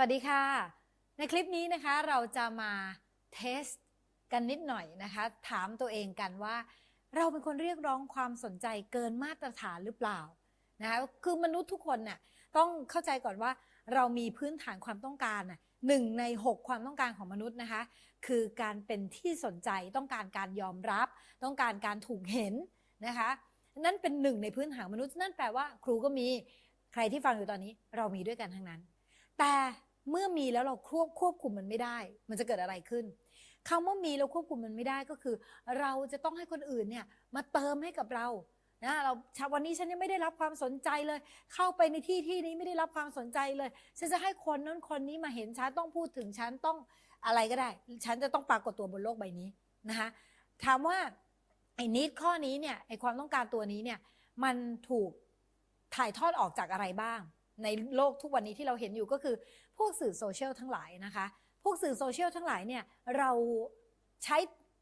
สวัสดีค่ะ ในคลิปนี้นะคะเราจะมาเทสกันนิดหน่อยนะคะ ถามตัวเองกันว่า เราเป็นคนเรียกร้องความสนใจเกินมาตรฐานหรือเปล่านะคะคือมนุษย์ทุกคนน่ะต้องเข้าใจก่อนว่า เรามีพื้นฐานความต้องการน่ะหนึ่งใน 6 ความต้องการของมนุษย์นะคะ คือการเป็นที่สนใจต้องการการยอมรับ ต้องการการถูกเห็นนะคะ นั่นเป็นหนึ่งในพื้นฐานมนุษย์ นั่นแปลว่า ครูก็มีใครที่ฟังอยู่ตอนนี้ เรามีด้วยกันทั้งนั้น แต่ เมื่อมีแล้วเราควบควบคุมมันไม่ได้ มันจะเกิดอะไรขึ้นคำว่ามีแล้วควบคุมมันไม่ได้ก็คือ เราจะต้องให้คนอื่นเนี่ยมาเติมให้กับเรานะเราวันนี้ฉันยังไม่ได้รับความสนใจเลย เข้าไปในที่ที่นี้ไม่ได้รับความสนใจเลยฉันจะให้คนนั้นคนนี้มาเห็นฉันต้องพูดถึงฉันต้องอะไรก็ได้ ฉันจะต้องปรากฏตัวบนโลกใบนี้นะคะถามว่าไอ้นิดข้อนี้เนี่ยไอ้ความต้องการตัวนี้เนี่ยมันถูกถ่ายทอดออกจากอะไรบ้าง ในโลกทุกวันนี้ที่เราเห็นอยู่ก็คือ พวกสื่อโซเชียลทั้งหลายนะคะ พวกสื่อโซเชียลทั้งหลายเนี่ยเราใช้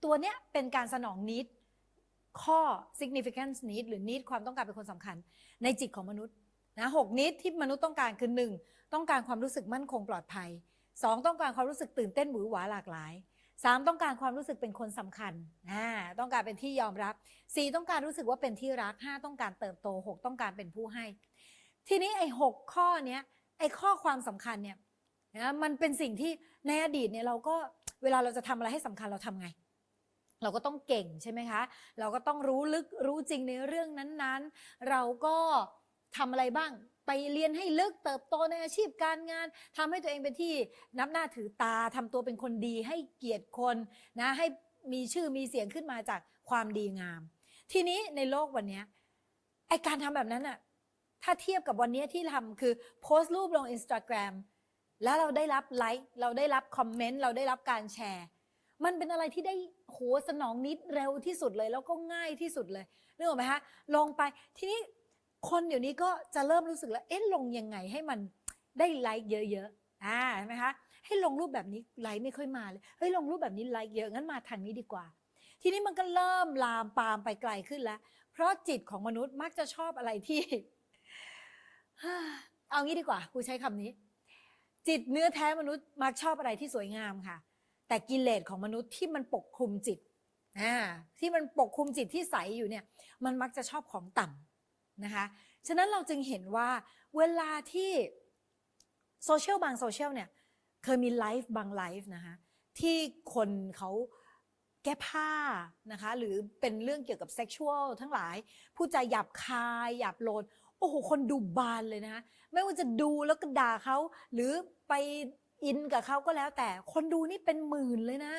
ตัวเนี้ยเป็นการสนองนิดข้อ significance need หรือ need ความต้องการเป็นคนสำคัญ ในจิตของมนุษย์นะหกนิดที่มนุษย์ต้องการคือ 1. ต้องการความรู้สึกมั่นคงปลอดภัย 2. ต้องการความรู้สึกตื่นเต้นหวือหวาหลากหลาย 3. ต้องการความรู้สึกเป็นคนสำคัญอ่าต้องการเป็นที่ยอมรับ 4. ต้องการรู้สึกว่าเป็นที่รัก 5. ต้องการเติบโต 6. ต้องการเป็นผู้ให้ ทีนี้ไอ้หกข้อเนี้ยไอ้ข้อความสำคัญเนี่ย นะมันเป็นสิ่งที่ในอดีตเนี่ยเราก็เวลาเราจะทำอะไรให้สำคัญเราทำไง เราก็ต้องเก่งใช่ไหมคะ เราก็ต้องรู้ลึกรู้จริงในเรื่องนั้นๆ เราก็ทำอะไรบ้างไปเรียนให้ลึกเติบโตในอาชีพการงานทำให้ตัวเองเป็นที่นับหน้าถือตาทำตัวเป็นคนดีให้เกียรติคนนะให้มีชื่อมีเสียงขึ้นมาจากความดีงาม ทีนี้ในโลกวันนี้ไอการทำแบบนั้นอะถ้าเทียบกับวันนี้ที่ทำคือโพสต์รูปลง Instagram แล้วเราได้รับไลค์เราได้รับคอมเมนต์เราได้รับการแชร์ มันเป็นอะไรที่ได้โหสนองนิดเร็วที่สุดเลย แล้วก็ง่ายที่สุดเลยนึกออกไหมคะลงไปทีนี้คนเดี๋ยวนี้ก็จะเริ่มรู้สึกแล้วเอ๊ะลงยังไงให้มันได้ไลค์เยอะๆอ่าใช่ไหมคะให้ลงรูปแบบนี้ไลค์ไม่ค่อยมาเลยเฮ้ยลงรูปแบบนี้ไลค์เยอะงั้นมาทางนี้ดีกว่า ทีนี้มันก็เริ่มลามปามไปไกลขึ้นแล้ว เพราะจิตของมนุษย์มักจะชอบอะไรที่เอางี้ดีกว่ากูใช้คำนี้ จิตเนื้อแท้มนุษย์มักชอบอะไรที่สวยงามค่ะ แต่กิเลสของมนุษย์ที่มันปกคลุมจิตอ่าที่มันปกคลุมจิตที่ใสอยู่เนี่ย มันมักจะชอบของต่ำนะคะ ฉะนั้นเราจึงเห็นว่าเวลาที่โซเชียลบางโซเชียลเนี่ยเคยมีไลฟ์บางไลฟ์นะคะที่คนเขาแก้ผ้านะคะหรือเป็นเรื่องเกี่ยวกับเซ็กชวลทั้งหลาย ผู้จาหยาบคายหยาบโลน โอ้โห คนดูบานเลยนะไม่ว่าจะดูแล้วก็ด่าเขา หรือไปอินกับเขาก็แล้วแต่ คนดูนี่เป็นหมื่นเลยนะ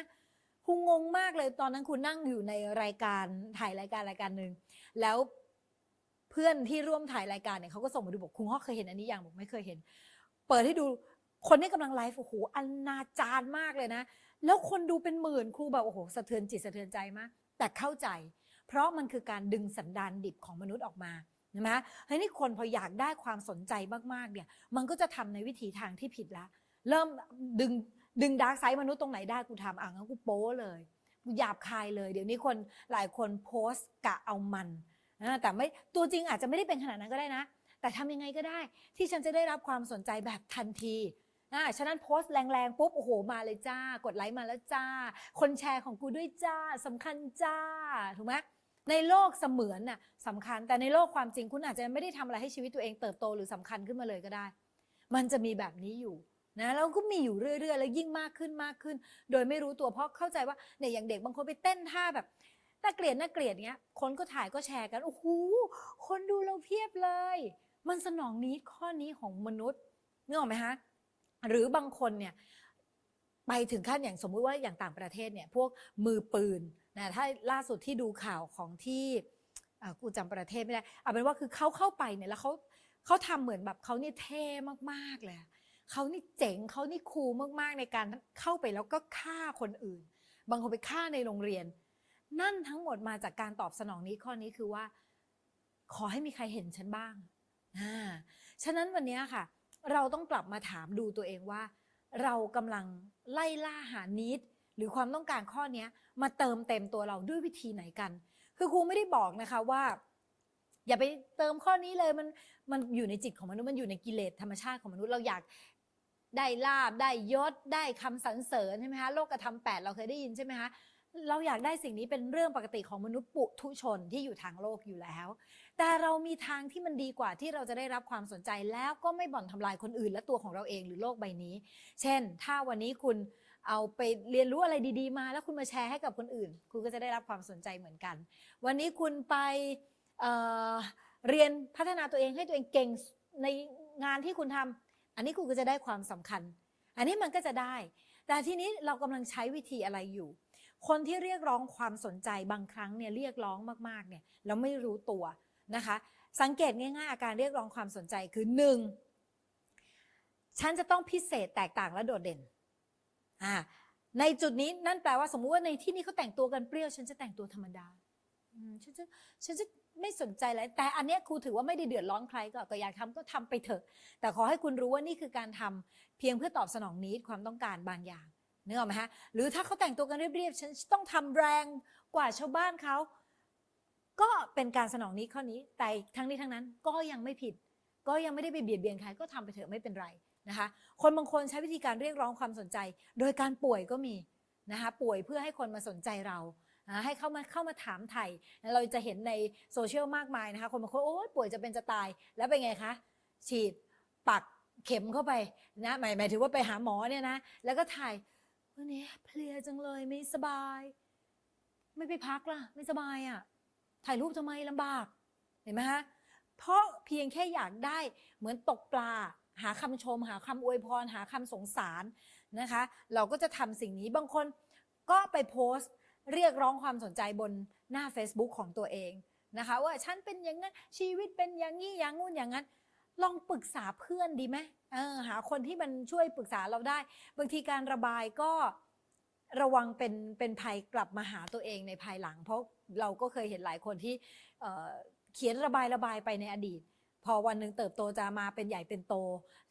คุงงงมากเลยตอนนั้นคุณนั่งอยู่ในรายการถ่ายรายการรายการหนึ่งแล้วเพื่อนที่ร่วมถ่ายรายการเนี่ยเขาก็ส่งมาดูบอกคุณฮอกเคยเห็นอันนี้อย่างบอกไม่เคยเห็น เปิดให้ดูคนที่กำลังไลฟ์โอ้โหอนาจารมากเลยนะ แล้วคนดูเป็นหมื่นครูแบบโอ้โหสะเทือนจิตสะเทือนใจมาก แต่เข้าใจ เพราะมันคือการดึงสันดานดิบของมนุษย์ออกมา ใช่ไหมเฮ้ยนี่คนพออยากได้ความสนใจมากๆเนี่ย มันก็จะทำในวิถีทางที่ผิดละ เริ่มดึงดึงดาร์กไซด์มนุษย์ตรงไหนได้กูทำอะงั้นกูโป้เลยกูหยาบคายเลย เดี๋ยวนี้คนหลายคนโพสต์กะเอามันนะแต่ไม่ตัวจริงอาจจะไม่ได้เป็นขนาดนั้นก็ได้นะ แต่ทำยังไงก็ได้ ที่ฉันจะได้รับความสนใจแบบทันทีนะฉะนั้นโพสต์แรงๆปุ๊บโอ้โหมาเลยจ้า กดไลค์มาแล้วจ้า คนแชร์ของกูด้วยจ้าสำคัญจ้าถูกไหม ในโลกเสมือนน่ะสำคัญแต่ในโลกความจริงคุณอาจจะไม่ได้ทำอะไรให้ชีวิตตัวเองเติบโตหรือสำคัญขึ้นมาเลยก็ได้ มันจะมีแบบนี้อยู่นะแล้วก็มีอยู่เรื่อย ๆ แล้วยิ่งมากขึ้นมากขึ้น โดยไม่รู้ตัวเพราะเข้าใจว่าเนี่ยอย่างเด็กบางคนไปเต้นท่าแบบน่าเกลียดน่าเกลียดเงี้ย คนก็ถ่ายก็แชร์กันโอ้โหคนดูเราเพียบเลย มันสนองนี้ข้อนี้ของมนุษย์นึกออกไหมฮะหรือบางคนเนี่ยไปถึงขั้นอย่างสมมุติว่าอย่างต่างประเทศเนี่ยพวกมือปืน นะถ้าล่าสุดที่ดูข่าวของที่กูจำประเทศไม่ได้เอาเป็นว่าคือเขาเข้าไปเนี่ยแล้วเขาเขาทำเหมือนแบบเขานี่เท่มากๆเลยเขานี่เจ๋งเขานี่คูลมากๆในการเข้าไปแล้วก็ฆ่าคนอื่น บางคนไปฆ่าในโรงเรียน นั่นทั้งหมดมาจากการตอบสนองนี้ข้อนี้คือว่า ขอให้มีใครเห็นฉันบ้างอ่าฉะนั้นวันนี้ค่ะ เราต้องกลับมาถามดูตัวเองว่า เรากำลังไล่ล่าหานิด หรือความต้องการข้อนี้มาเติมเต็มตัวเราด้วยวิธีไหนกัน คือครูไม่ได้บอกนะคะว่า อย่าไปเติมข้อนี้เลยมันมันอยู่ในจิตของมนุษย์มันอยู่ในกิเลสธรรมชาติของมนุษย์เราอยากได้ลาบได้ยศได้คำสรรเสริญใช่ไหมคะโลกธรรมแปดเราเคยได้ยินใช่ไหมคะเราอยากได้สิ่งนี้เป็นเรื่องปกติของมนุษย์ปุถุชนที่อยู่ทางโลกอยู่แล้ว แต่เรามีทางที่มันดีกว่าที่เราจะได้รับความสนใจแล้วก็ไม่บ่อนทำลายคนอื่นและตัวของเราเองหรือโลกใบนี้ เช่น ถ้าวันนี้คุณ เอาไปเรียนรู้อะไรดีๆมา แล้วคุณมาแชร์ให้กับคนอื่น คุณก็จะได้รับความสนใจเหมือนกัน วันนี้คุณไปเเรียนพัฒนาตัวเองให้ตัวเองเก่งในงานที่คุณทำอันนี้คุณก็จะได้ความสำคัญ อันนี้มันก็จะได้ แต่ทีนี้เรากำลังใช้วิธีอะไรอยู่ คนที่เรียกร้องความสนใจบางครั้งเนี่ยเรียกร้องมากๆเนี่ยเราไม่รู้ตัวนะคะ สังเกตง่ายๆ อาการเรียกร้องความสนใจคือหนึ่งฉันจะต้องพิเศษแตกต่างและโดดเด่น อ่าในจุดนี้นั่นแปลว่าสมมุติว่าในที่นี้เขาแต่งตัวกันเปรี้ยว ฉันจะแต่งตัวธรรมดาฉันจะฉันจะไม่สนใจอะไรแต่อันนี้ครูถือว่าไม่ได้เดือดร้อนใครก็ก็อยากทำก็ทำไปเถอะ แต่ขอให้คุณรู้ว่านี่คือการทำเพียงเพื่อตอบสนองนิดความต้องการบางอย่างเนึกอไหมฮะหรือถ้าเขาแต่งตัวกันเรียบๆฉันต้องทำแรงกว่าชาวบ้านเขาก็เป็นการสนองนี้ข้อนี้แต่ทั้งนี้ทั้งนั้นก็ยังไม่ผิด ก็ยังไม่ได้ไปเบียดเบียนใครก็ทำไปเถอะไม่เป็นไร นะคะ คนบางคนใช้วิธีการเรียกร้องความสนใจ โดยการป่วยก็มีนะคะป่วยเพื่อให้คนมาสนใจเราให้เข้ามาเข้ามาถามไถ่เราจะเห็นในโซเชียลมากมายนะคะ คนบางคนโอ้ยป่วยจะเป็นจะตาย แล้วเป็นไงคะ ฉีดปักเข็มเข้าไปนะหมายหมายถึงว่าไปหาหมอเนี่ยนะ แล้วก็ถ่ายวันนี้เพลียจังเลยไม่สบาย ไม่ไปพักล่ะ ไม่สบายอะ ถ่ายรูปทำไมลำบาก เห็นไหมฮะเพราะเพียงแค่อยากได้เหมือนตกปลา หาคำชม หาคำอวยพร หาคำสงสารนะคะ เราก็จะทำสิ่งนี้บางคนก็ไปโพสต์เรียกร้องความสนใจบนหน้า Facebook ของตัวเองนะคะ ว่าฉันเป็นอย่างนั้นชีวิตเป็นอย่างนี้อย่างงู้นอย่างนั้น ลองปรึกษาเพื่อนดีไหมเออหาคนที่มันช่วยปรึกษาเราได้ บางทีการระบายก็ระวังเป็นเป็นภัยกลับมาหาตัวเองในภายหลัง เพราะเราก็เคยเห็นหลายคนที่เเขียนระบายระบายไปในอดีต พอวันหนึ่งเติบโตจะมาเป็นใหญ่เป็นโต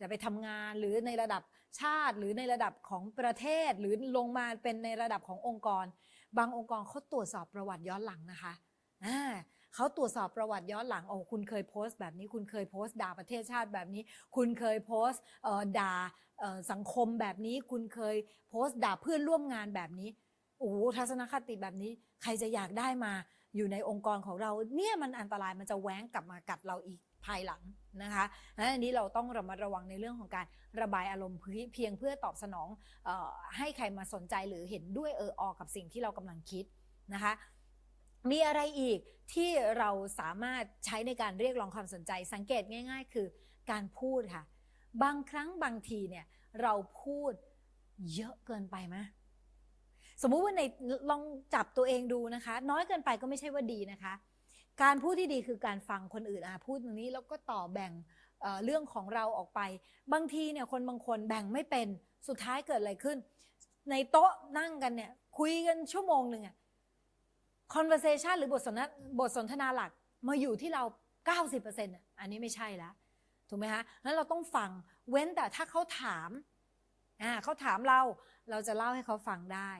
จะไปทำงานหรือในระดับชาติหรือในระดับของประเทศหรือลงมาเป็นในระดับขององค์กร บางองค์กรเขาตรวจสอบประวัติย้อนหลังนะคะอ่าเขาตรวจสอบประวัติย้อนหลังโอ้คุณเคยโพสต์แบบนี้คุณเคยโพสต์ด่าประเทศชาติแบบนี้ คุณเคยโพสต์ด่าสังคมแบบนี้ คุณเคยโพสต์ด่าเพื่อนร่วมงานแบบนี้โอ้ทัศนคติแบบนี้ ใครจะอยากได้มาอยู่ในองค์กรของเรา เนี่ยมันอันตรายมันจะแว้งกลับมากัดเราอีก ภายหลังนะคะนั้นอันนี้เราต้องระมัดระวังในเรื่องของการระบายอารมณ์เพียงเพื่อตอบสนองออให้ใครมาสนใจหรือเห็นด้วยเออออกับสิ่งที่เรากำลังคิดนะคะมีอะไรอีกที่เราสามารถใช้ในการเรียกร้องความสนใจ สังเกตง่าย ๆ คือการพูดค่ะ บางครั้งบางทีเนี่ยเราพูดเยอะเกินไปไหมสมมุติว่าในลองจับตัวเองดูนะคะ น้อยเกินไปก็ไม่ใช่ว่าดีนะคะ การพูดที่ดีคือการฟังคนอื่นอะพูดตรงนี้แล้วก็ต่อแบ่งเเรื่องของเราออกไป บางทีเนี่ยคนบางคนแบ่งไม่เป็นสุดท้ายเกิดอะไรขึ้น ในโต๊ะนั่งกันเนี่ยคุยกันชั่วโมงหนึ่งอะ conversation หรือบทสนทนาบทสนทนาหลักมาอยู่ที่เรา 90%อันนี้ไม่ใช่แล้วถูกไหมฮะนั้นเราต้องฟังเว้นแต่ถ้าเขาถามอ่าเขาถามเราเราจะเล่าให้เขาฟังได้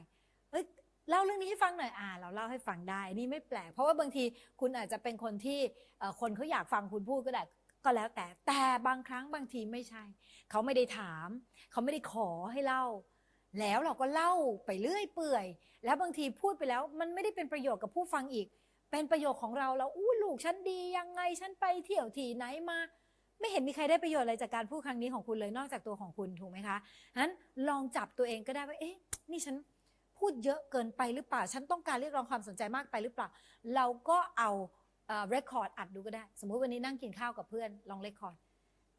เล่าเรื่องนี้ให้ฟังหน่อยอ่า เราเล่าให้ฟังได้นี่ไม่แปลก เพราะว่าบางทีคุณอาจจะเป็นคนที่คนเขาอยากฟังคุณพูดก็ได้ก็แล้วแต่แต่บางครั้งบางทีไม่ใช่ เขาไม่ได้ถาม เขาไม่ได้ขอให้เล่า แล้วเราก็เล่าไปเรื่อยเปื่อย แล้วบางทีพูดไปแล้ว มันไม่ได้เป็นประโยชน์กับผู้ฟังอีก เป็นประโยชน์ของเราแล้วอู้ลูกฉันดียังไงฉันไปเที่ยวที่ไหนมาไม่เห็นมีใครได้ประโยชน์อะไรจากการพูดครั้งนี้ของคุณเลยนอกจากตัวของคุณถูกไหมคะนั้นลองจับตัวเองก็ได้ว่าเอ๊ะนี่ฉัน พูดเยอะเกินไปหรือเปล่า ฉันต้องการเรียกร้องความสนใจมากไปหรือเปล่า เราก็เอาเอ่อ record อัดดูก็ได้ สมมุติวันนี้นั่งกินข้าวกับเพื่อนลอง record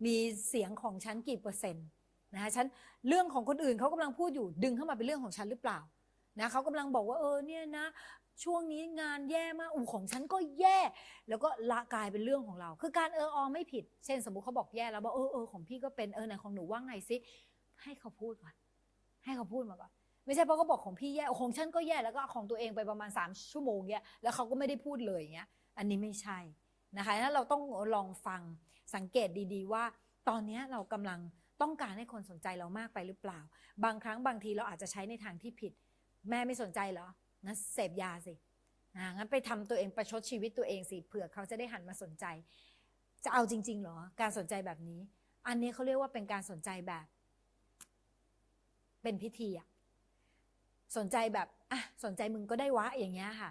มีเสียงของฉันกี่เปอร์เซ็นต์นะคะฉันเรื่องของคนอื่นเขากำลังพูดอยู่ดึงเข้ามาเป็นเรื่องของฉันหรือเปล่านะเขากำลังบอกว่าเออเนี่ยนะ ช่วงนี้งานแย่มากอูของฉันก็แย่ แล้วก็ละกลายเป็นเรื่องของเรา คือการเอออไม่ผิด เช่น สมมุติเขาบอกแย่แล้วบอกเออเออของพี่ก็เป็นเออไหนของหนูว่าไงซิให้เขาพูดก่อน ให้เขาพูดมาก่อน ไม่ใช่เพราะเขาบอกของพี่แย่ของฉันก็แย่แล้วก็เอาของตัวเองไปประมาณ 3 ชั่วโมงเนี้ยแล้วเขาก็ไม่ได้พูดเลยอย่างเงี้ยอันนี้ไม่ใช่นะคะนั้นเราต้องลองฟังสังเกตดีๆว่า ตอนนี้เรากำลังต้องการให้คนสนใจเรามากไปหรือเปล่า บางครั้งบางทีเราอาจจะใช้ในทางที่ผิด แม่ไม่สนใจเหรองั้นเสพยาสิอ่างั้นไปทำตัวเองประชดชีวิตตัวเองสิเผื่อเขาจะได้หันมาสนใจ จะเอาจริงๆเหรอ การสนใจแบบนี้ อันนี้เขาเรียกว่าเป็นการสนใจแบบ เป็นพิธีอะ สนใจแบบอะสนใจมึงก็ได้วะอย่างเงี้ยค่ะ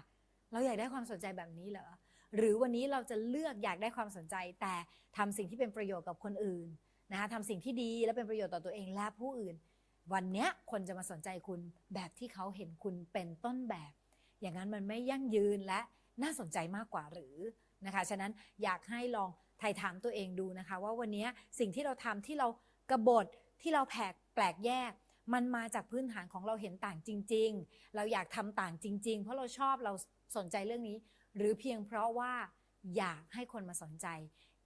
เราอยากได้ความสนใจแบบนี้เหรอหรือวันนี้เราจะเลือกอยากได้ความสนใจ แต่ทำสิ่งที่เป็นประโยชน์กับคนอื่นนะคะทำสิ่งที่ดีและเป็นประโยชน์ต่อตัวเองและผู้อื่น วันเนี้ยคนจะมาสนใจคุณแบบที่เขาเห็นคุณเป็นต้นแบบ อย่างนั้นมันไม่ยั่งยืนและน่าสนใจมากกว่าหรือนะคะฉะนั้นอยากให้ลองไถ่ถามตัวเองดูนะคะ ว่าวันนี้สิ่งที่เราทำที่เรากระบฏที่เราแผกแปลกแยก มันมาจากพื้นฐานของเราเห็นต่างจริง ๆ เราอยากทำต่างจริง ๆ เพราะเราชอบเราสนใจเรื่องนี้ หรือเพียงเพราะว่าอยากให้คนมาสนใจ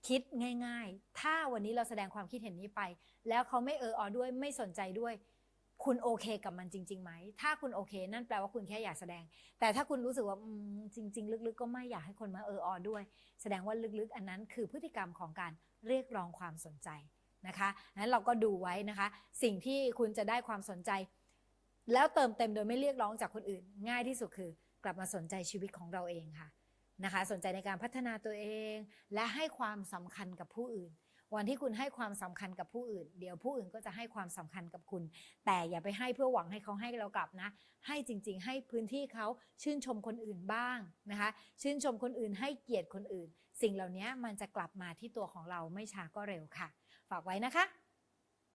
คิดง่าย ๆ ถ้าวันนี้เราแสดงความคิดเห็นนี้ไป แล้วเขาไม่เอออด้วยไม่สนใจด้วย คุณโอเคกับมันจริงๆไหม ถ้าคุณโอเค นั่นแปลว่าคุณแค่อยากแสดง แต่ถ้าคุณรู้สึกว่าจริง ๆ ลึกๆ ก็ไม่อยากให้คนมาเอออด้วย แสดงว่าลึกๆ อันนั้นคือพฤติกรรมของการเรียกร้องความสนใจ นะคะนั้นเราก็ดูไว้นะคะ สิ่งที่คุณจะได้ความสนใจ แล้วเติมเต็มโดยไม่เรียกร้องจากคนอื่น ง่ายที่สุดคือกลับมาสนใจชีวิตของเราเองค่ะนะคะ สนใจในการพัฒนาตัวเอง และให้ความสำคัญกับผู้อื่น วันที่คุณให้ความสำคัญกับผู้อื่น เดี๋ยวผู้อื่นก็จะให้ความสำคัญกับคุณ แต่อย่าไปให้เพื่อหวังให้เขาให้เรากลับนะ ให้จริง ๆ ให้พื้นที่เขาชื่นชมคนอื่นบ้างนะคะ ชื่นชมคนอื่นให้เกียรติคนอื่น สิ่งเหล่านี้มันจะกลับมาที่ตัวของเราไม่ช้าก็เร็วค่ะ ฝากไว้นะคะ